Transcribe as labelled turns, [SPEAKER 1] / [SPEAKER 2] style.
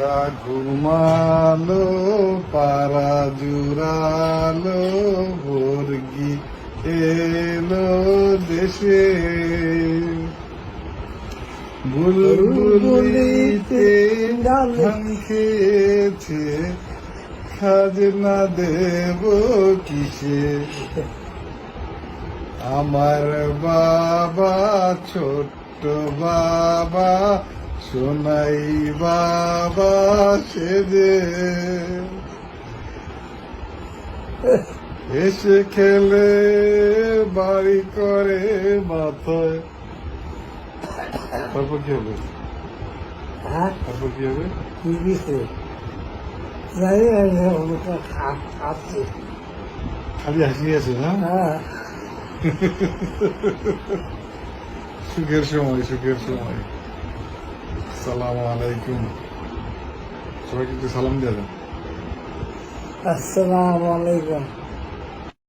[SPEAKER 1] পোকা ঘুমালো পারা জুড়ালো বর্গি এলো দেশে। বুলবুলিতে ধান খেয়েছে খাজনা দেব কিসে? আমার বাবা ছোট্ট বাবা সোনাই বাবা সেজে এসে খেলে বাড়ি করে মাথায়। তারপর কি হবে?
[SPEAKER 2] হ্যাঁ?
[SPEAKER 1] তারপর কি হবে?
[SPEAKER 2] কি দিছে?
[SPEAKER 1] খালি হাসি আছে না?
[SPEAKER 2] হ্যাঁ।
[SPEAKER 1] সুখের সময় সুখের সময়। সালাম আলাইকুম। সবাইকে একটু সালাম দিয়ে দেন।
[SPEAKER 2] আসসালামু আলাইকুম।